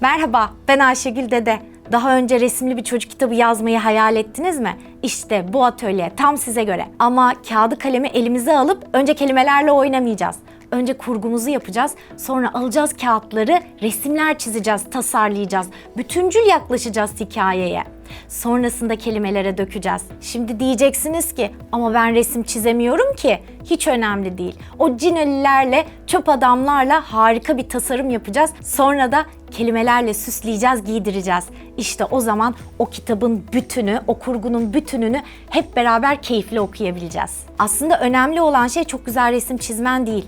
Merhaba, ben Ayşegül Dede. Daha önce resimli bir çocuk kitabı yazmayı hayal ettiniz mi? İşte bu atölye tam size göre. Ama kağıdı kalemi elimize alıp önce kelimelerle oynamayacağız. Önce kurgumuzu yapacağız. Sonra alacağız kağıtları, resimler çizeceğiz, tasarlayacağız. Bütüncül yaklaşacağız hikayeye. Sonrasında kelimelere dökeceğiz. Şimdi diyeceksiniz ki ama ben resim çizemiyorum ki. Hiç önemli değil. O cinelilerle, çöp adamlarla harika bir tasarım yapacağız. Sonra da kelimelerle süsleyeceğiz, giydireceğiz. İşte o zaman o kitabın bütünü, o kurgunun bütününü hep beraber keyifli okuyabileceğiz. Aslında önemli olan şey çok güzel resim çizmen değil.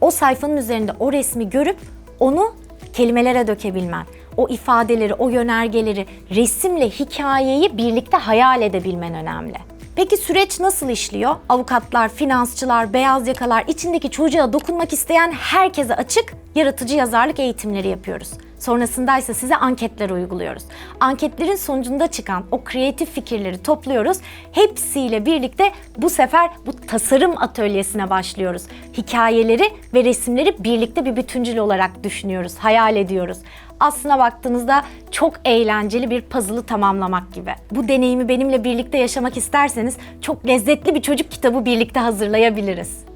O sayfanın üzerinde o resmi görüp onu kelimelere dökebilmen. O ifadeleri, o yönergeleri, resimle hikayeyi birlikte hayal edebilmen önemli. Peki süreç nasıl işliyor? Avukatlar, finansçılar, beyaz yakalar, içindeki çocuğa dokunmak isteyen herkese açık yaratıcı yazarlık eğitimleri yapıyoruz. Sonrasında ise size anketler uyguluyoruz. Anketlerin sonucunda çıkan o kreatif fikirleri topluyoruz. Hepsiyle birlikte bu sefer bu tasarım atölyesine başlıyoruz. Hikayeleri ve resimleri birlikte bir bütüncül olarak düşünüyoruz, hayal ediyoruz. Aslına baktığınızda çok eğlenceli bir puzzle'ı tamamlamak gibi. Bu deneyimi benimle birlikte yaşamak isterseniz çok lezzetli bir çocuk kitabı birlikte hazırlayabiliriz.